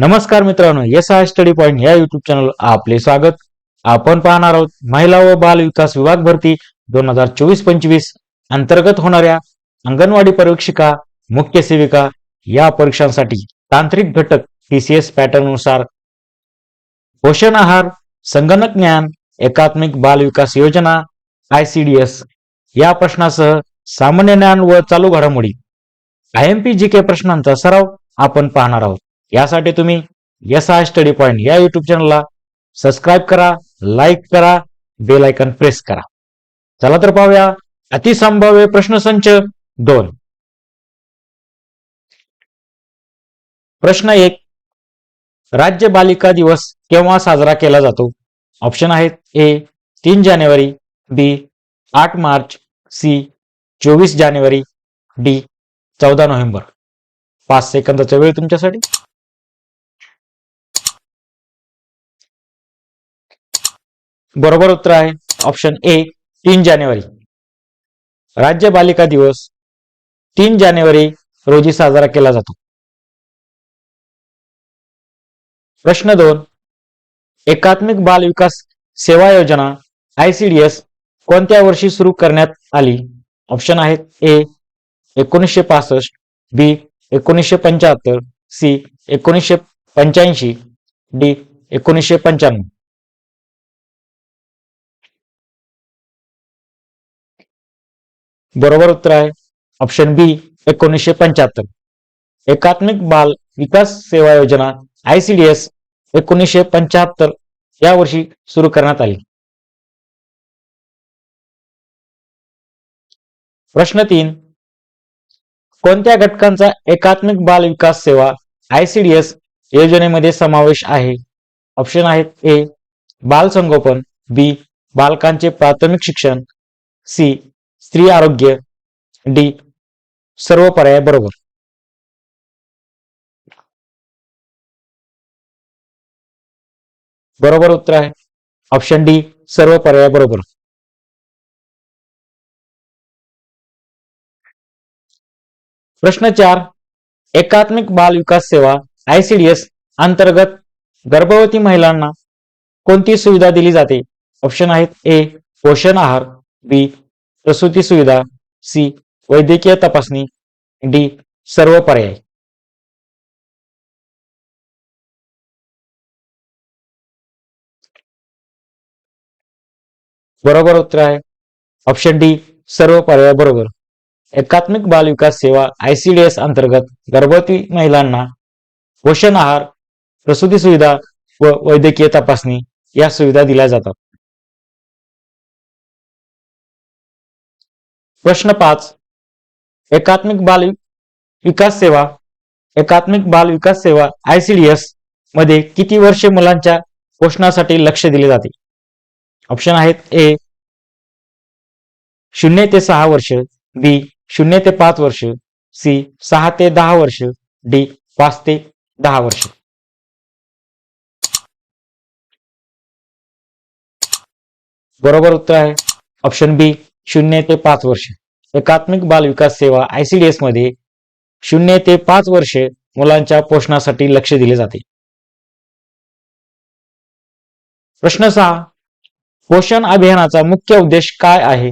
नमस्कार मित्रांनो S I study point या युट्यूब चॅनल आपले स्वागत. आपण पाहणार आहोत महिला व बाल विकास विभाग भरती दोन हजार चोवीस पंचवीस अंतर्गत होणाऱ्या अंगणवाडी परीक्षिका मुख्य सेविका या परीक्षांसाठी तांत्रिक घटक टीसीएस पॅटर्ननुसार पोषण आहार संगणक ज्ञान एकात्मिक बाल विकास योजना आयसीडीएस या प्रश्नासह सामान्य ज्ञान व चालू घडामोडी. I M P G K प्रश्नांचा सराव आपण पाहणार आहोत. यासाठी तुम्ही एस आय स्टडी पॉईंट या युट्यूब चॅनलला सबस्क्राईब करा लाईक करा बेल आयकन प्रेस करा. चला तर पाहूया अतिसंभाव्य प्रश्नसंच दोन. प्रश्न एक राज्य बालिका दिवस केव्हा साजरा केला जातो? ऑप्शन आहेत ए तीन जानेवारी बी आठ मार्च सी चोवीस जानेवारी डी चौदा नोव्हेंबर. पाच सेकंदाचा वेळ तुमच्यासाठी. बरोबर उत्तर आहे. ऑप्शन ए तीन जानेवारी. राज्य बालिका दिवस तीन जानेवारी रोजी साजरा केला जातो. प्रश्न दोन एकात्मिक बाल विकास सेवा योजना आयसीडीएस कोणत्या वर्षी सुरू करण्यात आली? ऑप्शन आहेत ए एकोणीसशे पासष्ट बी एकोणीसशे पंच्याहत्तर सी एकोणीसशे पंच्याऐंशी डी एकोणीसशे पंच्याण्णव. बरोबर उत्तर आहे. ऑप्शन बी एकोणीसशे पंच्याहत्तर. एकात्मिक बाल विकास सेवा योजना आयसीडीएस एकोणीसशे पंच्याहत्तर या वर्षी सुरू करण्यात आली. प्रश्न तीन कोणत्या घटकांचा एकात्मिक बाल विकास सेवा आयसीडीएस योजनेमध्ये समावेश आहे? ऑप्शन आहेत ए बाल संगोपन बी बालकांचे प्राथमिक शिक्षण सी स्त्री आरोग्य डी सर्व पर्याय बरोबर. बरोबर उत्तर आहे. ऑप्शन डी सर्व पर्याय बरोबर. प्रश्न चार एकात्मिक बाल विकास सेवा आयसीडीएस अंतर्गत गर्भवती महिलांना कोणती सुविधा दिली जाते? ऑप्शन आहेत ए पोषण आहार बी प्रसूती सुविधा सी वैद्यकीय तपासणी डी सर्व पर्याय. बरोबर उत्तर आहे. ऑप्शन डी सर्व पर्याय बरोबर. एकात्मिक बाल विकास सेवा आयसीडीएस अंतर्गत गर्भवती महिलांना पोषण आहार प्रसूती सुविधा व वैद्यकीय तपासणी या सुविधा दिल्या जातात. प्रश्न पाच. एकात्मिक बाल विकास सेवा. एकात्मिक बाल विकास सेवा आयसीडीएसमध्ये किती वर्षे मुलांच्या पोषणासाठी लक्ष दिले जाते? ऑप्शन आहेत ए. शून्य ते सहा वर्ष. बी. शून्य ते पाच वर्ष. सी. सहा ते दहा वर्ष. डी. पाच ते दहा वर्ष. बरोबर उत्तर आहे. Option B. शून्य ते पाच वर्ष. एकात्मिक बाल विकास सेवा आयसीडीएसमध्ये शून्य ते पाच वर्षे मुलांच्या पोषणासाठी लक्ष दिले जाते. प्रश्न सहा. पोषण अभियानाचा मुख्य उद्देश काय आहे?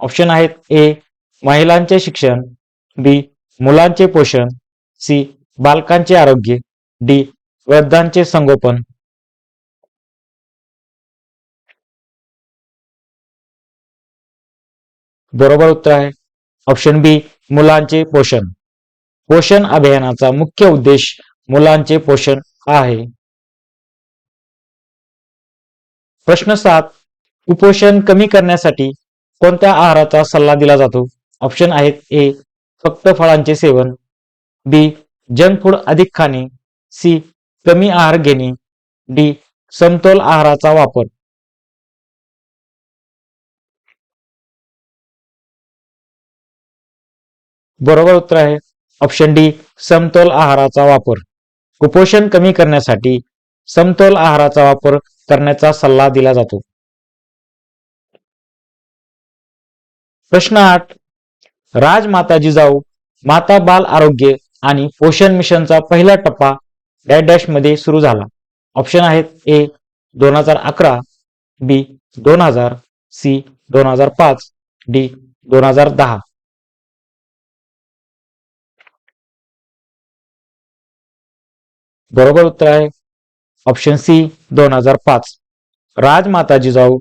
ऑप्शन आहेत ए महिलांचे शिक्षण. बी मुलांचे पोषण. सी बालकांचे आरोग्य. डी वृद्धांचे संगोपन. बरोबर उत्तर आहे. ऑप्शन बी मुलांचे पोषण. पोषण अभियानाचा मुख्य उद्देश मुलांचे पोषण आहे. प्रश्न सात कुपोषण कमी करण्यासाठी कोणत्या आहाराचा सल्ला दिला जातो? ऑप्शन आहेत ए फक्त फळांचे सेवन. बी जंक फूड अधिक खाणे. सी कमी आहार घेणे. डी समतोल आहाराचा वापर. बरोबर उत्तर आहे. ऑप्शन डी समतोल आहाराचा वापर. कुपोषण कमी करण्यासाठी समतोल आहाराचा वापर करण्याचा सल्ला दिला जातो. प्रश्न आठ राजमाता जिजाऊ माता बाल आरोग्य आणि पोषण मिशनचा पहिला टप्पा डॅश डॅशमध्ये सुरू झाला. ऑप्शन आहेत ए दोन हजार अकरा बी दोन हजार सी दोन हजार पाच डी दोन हजार दहा. बरोबर उत्तर आहे. ऑप्शन सी दोन हजार पाच. राजमाता जिजाऊ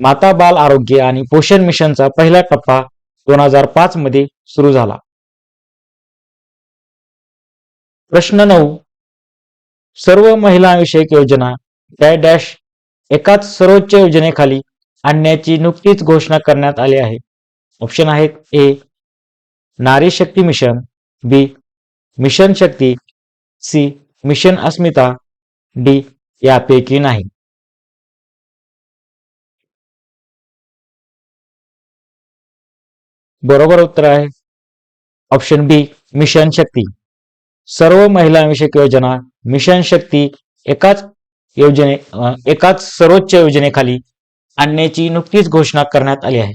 माता बाल आरोग्य आणि पोषण मिशनचा पहिला टप्पा दोन हजार पाच मध्ये सुरू झाला. प्रश्न नऊ. सर्व महिलाविषयक योजना डॅश डॅश एकाच सर्वोच्च योजनेखाली आणण्याची नुकतीच घोषणा करण्यात आली आहे. ऑप्शन आहेत A Nari Shakti mission B mission Shakti C mission Asmita D यापैकी नाही. बरोबर उत्तर आहे. Option B mission Shakti. सर्व महिलांविषयक योजना मिशन शक्ती एकाच योजने एकाच सर्वोच्च योजनेखाली आणण्याची नुकतीच घोषणा करण्यात आली आहे.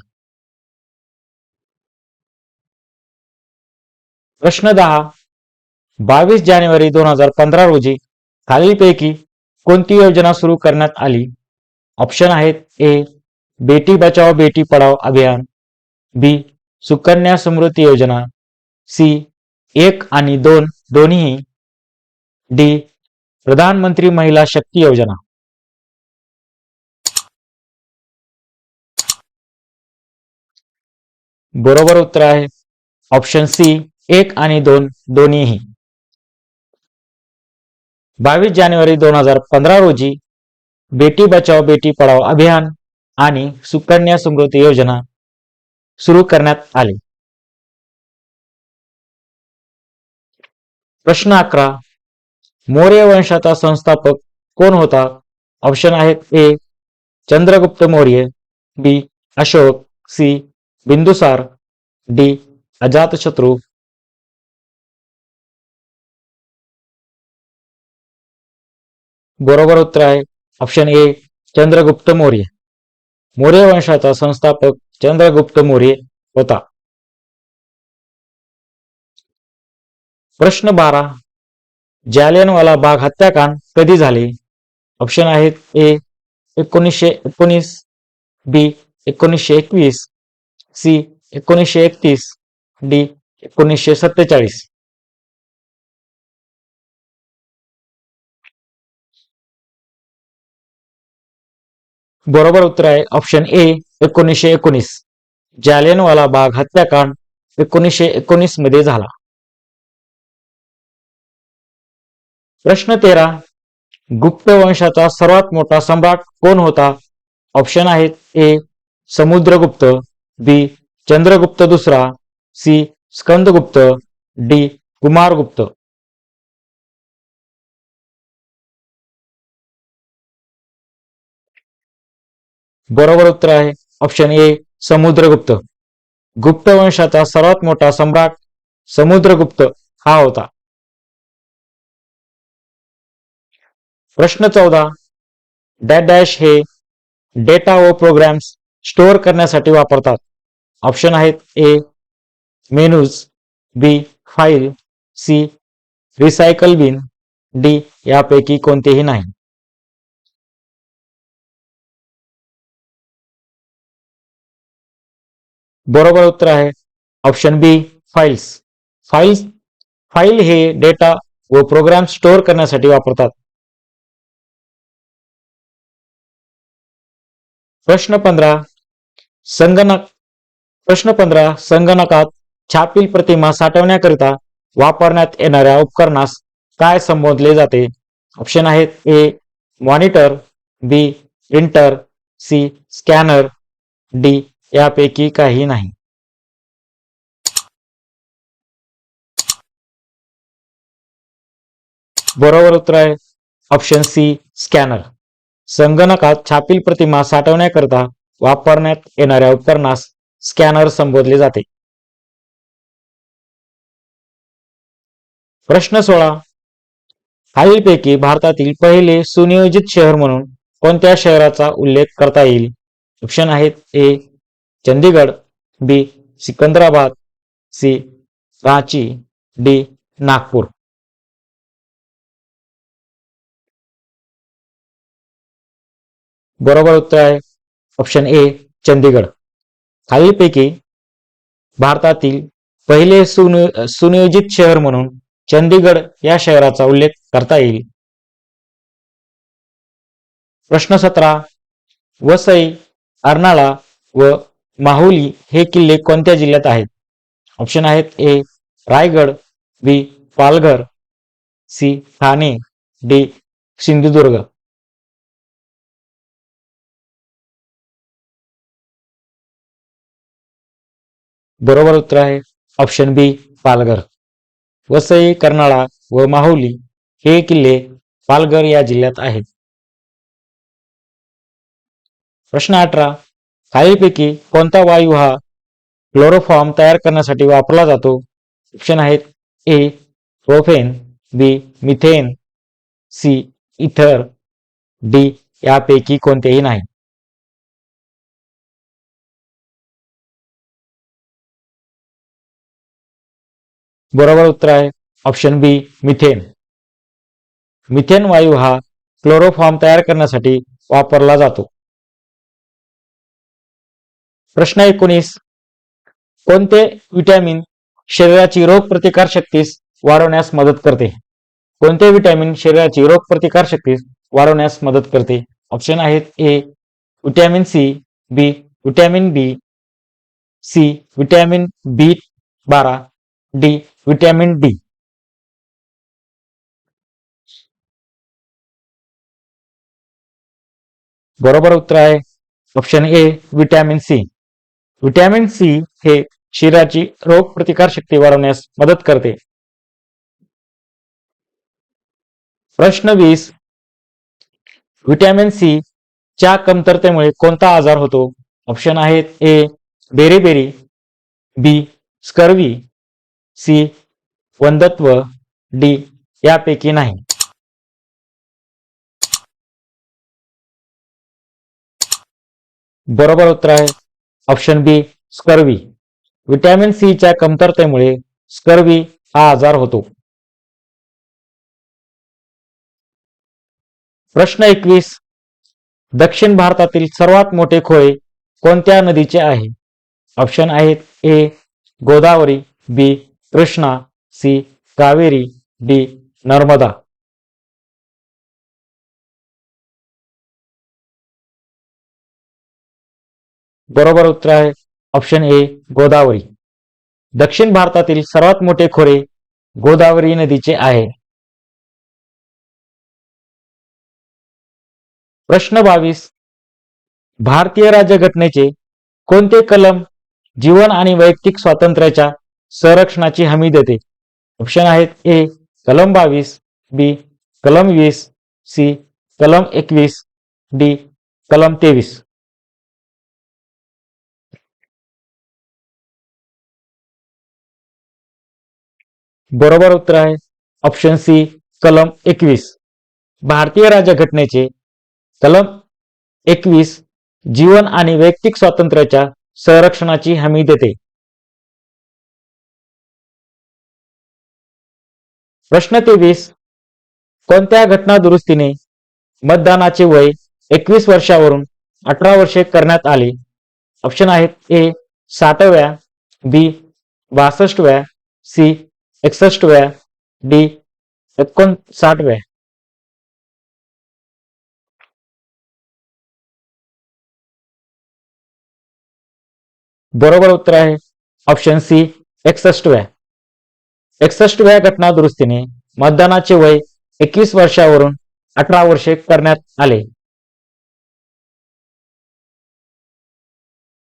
प्रश्न दहा बावीस जानेवारी दोन हजार पंधरा रोजी खालीलपैकी कोणती योजना सुरू करण्यात आली? ऑप्शन आहेत ए बेटी बचाओ बेटी पढाओ अभियान. बी सुकन्या समृद्धी योजना. सी एक आणि दोन दोन्ही डी प्रधानमंत्री महिला शक्ती योजना. बरोबर उत्तर आहे. ऑप्शन सी एक आणि दोन दोन्हीही. बावीस जानेवारी दोन हजार पंधरा रोजी बेटी बचाओ बेटी पढाओ अभियान आणि सुकन्या समृद्धी योजना सुरू करण्यात आली. प्रश्न अकरा मौर्य वंशाचा संस्थापक कोण होता? ऑप्शन आहेत A Chandragupta Maurya B Ashoka C Bindusara D Ajatashatru बरोबर उत्तर आहे ऑप्शन ए चंद्रगुप्त मौर्य. मौर्य वंशाचा संस्थापक चंद्रगुप्त मौर्य होता. प्रश्न बारा जालियनवाला बाग हत्याकांड कधी झाले? ऑप्शन आहेत ए एकोणीसशे एकोणीस बी एकोणीसशे एकवीस सी एकोणीसशे एकतीस डी एकोणीसशे सत्तेचाळीस. बरोबर उत्तर आहे ऑप्शन ए एकोणीसशे एकोणीस. जालियनवाला बाग हत्याकांड एकोणीसशे एकोणीसमध्ये झाला. प्रश्न तेरा गुप्त वंशाचा सर्वात मोठा सम्राट कोण होता? ऑप्शन आहेत ए समुद्रगुप्त बी चंद्रगुप्त दुसरा सी स्कंदगुप्त डी कुमारगुप्त. बरोबर उत्तर आहे. Option A Samudragupta. गुप्त वंशाचा सर्वात मोठा सम्राट समुद्रगुप्त हा होता. प्रश्न चौदा डॅ डॅश हे डेटा व प्रोग्राम्स स्टोअर करण्यासाठी वापरतात. ऑप्शन आहेत A menus B file C recycle bin D यापैकी कोणतेही नाही. बरोबर उत्तर आहे. Option B files files file हे डेटा व प्रोग्राम स्टोअर करण्यासाठी वापरतात. प्रश्न पंधरा संगणक. प्रश्न पंधरा संगणकात छापील प्रतिमा साठवण्याकरिता वापरण्यात येणाऱ्या उपकरणास काय संबोधले जाते? ऑप्शन आहेत A monitor B printer C scanner D यापैकी काही नाही. बरोबर उत्तर आहे ऑप्शन सी स्कॅनर संगणकात छापील प्रतिमा साठवण्याकरता वापरण्यात येणाऱ्या उपकरणास स्कॅनर संबोधले जाते. प्रश्न सोळा. खालीलपैकी भारतातील पहिले सुनियोजित शहर म्हणून कोणत्या शहराचा उल्लेख करता येईल? ऑप्शन आहेत A Chandigarh B Secunderabad C Ranchi D Nagpur. बरोबर उत्तर आहे ऑप्शन ए चंदीगड. खालीलपैकी भारतातील पहिले सुनि सुनियोजित शहर म्हणून चंदीगड या शहराचा उल्लेख करता येईल. प्रश्न सतरा वसई अर्नाळा व माहुली हे किल्ले कोणत्या जिल्ह्यात आहेत? ऑप्शन आहेत A Raigad B Palghar C Thane D Sindhudurg. बरोबर उत्तर आहे ऑप्शन बी पालघर. वसई कर्नाळा व माहुली हे किल्ले पालघर या जिल्ह्यात आहेत. प्रश्न अठरा खालीलपैकी कोणता वायू हा क्लोरोफॉर्म तयार करण्यासाठी वापरला जातो? ऑप्शन आहेत A propane B methane C ether D यापैकी कोणतेही नाही. बरोबर उत्तर आहे ऑप्शन बी मिथेन मिथेन वायू हा क्लोरोफॉर्म तयार करण्यासाठी वापरला जातो. प्रश्न एकोणीस. कोणते विटॅमिन शरीराची रोग प्रतिकार शक्तीस वाढवण्यास मदत करते? कोणते विटॅमिन शरीराची रोग प्रतिकार शक्तीस वाढवण्यास मदत करते? ऑप्शन आहेत A vitamin C B vitamin B C vitamin B बारा डी विटॅमिन डी बरोबर उत्तर आहे. Option A vitamin C vitamin C हे शरीराची रोग प्रतिकार शक्ती वाढवण्यास मदत करते. प्रश्न वीस. व्हिटॅमिन सी च्या कमतरतेमुळे कोणता आजार होतो? ऑप्शन आहेत A beriberi B scurvy C वंदत्व D यापैकी नाही. बरोबर उत्तर आहे option B scurvy. Vitamin C च्या कमतरतेमुळे स्कर्वी हा आजार होतो. प्रश्न एकवीस दक्षिण भारतातील सर्वात मोठे खोळे कोणत्या नदीचे आहे? ऑप्शन आहेत A Godavari B Krishna C Kaveri D Narmada. बरोबर उत्तर आहे. Option A Godavari. दक्षिण भारतातील सर्वात मोठे खोरे गोदावरी नदीचे आहे. प्रश्न बावीस. भारतीय राज्यघटनेचे कोणते कलम जीवन आणि वैयक्तिक स्वातंत्र्याच्या संरक्षणाची हमी देते? ऑप्शन आहेत ए कलम बावीस बी कलम वीस सी कलम एकवीस डी कलम तेवीस. बरोबर उत्तर आहे. ऑप्शन सी कलम एकवीस. भारतीय राज्यघटनेचे कलम एकवीस जीवन आणि वैयक्तिक स्वातंत्र्याच्या संरक्षणाची हमी देते. प्रश्न तेवीस कोणत्या घटना दुरुस्तीने मतदानाचे वय एकवीस वर्षावरून अठरा वर्षे करण्यात आले? ऑप्शन आहेत ए साठव्या बी बासष्टव्या सी एकसष्टव्या डी एकोणसाठव्या बरोबर उत्तर आहे ऑप्शन सी एकसष्टव्या एकसष्टव्या घटना दुरुस्तीने मतदानाचे वय एकवीस वर्षावरून अठरा वर्षे करण्यात आले.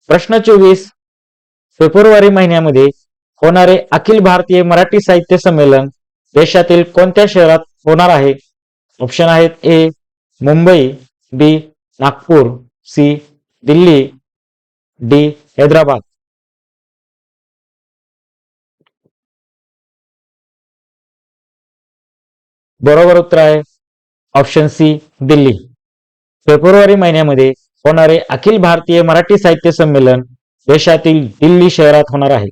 प्रश्न चोवीस फेब्रुवारी महिन्यामध्ये होणारे अखिल भारतीय मराठी साहित्य संमेलन देशातील कोणत्या शहरात होणार आहे? ऑप्शन आहेत A Mumbai B Nagpur C Delhi D Hyderabad. बरोबर उत्तर आहे ऑप्शन सी दिल्ली. फेब्रुवारी महिन्यामध्ये होणारे अखिल भारतीय मराठी साहित्य संमेलन देशातील दिल्ली शहरात होणार आहे.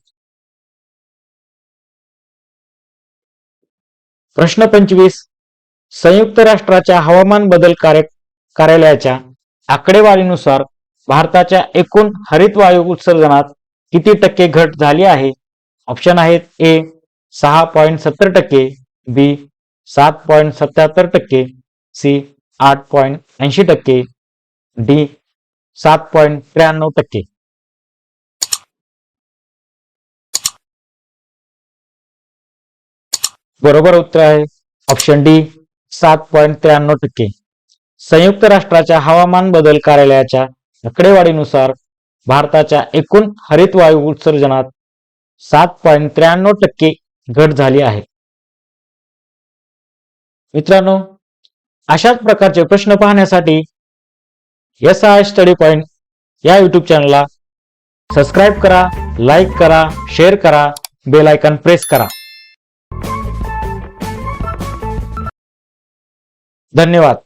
प्रश्न पंचवीस. संयुक्त राष्ट्राच्या हवामान बदल कार्य कार्यालयाच्या आकडेवारीनुसार भारताच्या एकूण हरितवायू उत्सर्जनात किती टक्के घट झाली आहे? ऑप्शन आहेत ए सहा पॉईंट सत्तर टक्के बी सात पॉईंट सत्याहत्तर टक्के सी आठ पॉईंट ऐंशी टक्के डी सात पॉईंट त्र्याण्णव टक्के. बरोबर उत्तर आहे. ऑप्शन डी सात पॉईंट त्र्याण्णव टक्के. संयुक्त राष्ट्राच्या हवामान बदल कार्यालयाच्या आकडेवारीनुसार भारताच्या एकूण हरितवायू उत्सर्जनात सात पॉईंट त्र्याण्णव टक्के घट झाली आहे. मित्रांनो अशाच प्रकारचे प्रश्न पाहण्यासाठी एस आय स्टडी पॉईंट या युट्यूब चॅनलला सबस्क्राईब करा लाईक करा शेअर करा बेल आयकॉन प्रेस करा. धन्यवाद.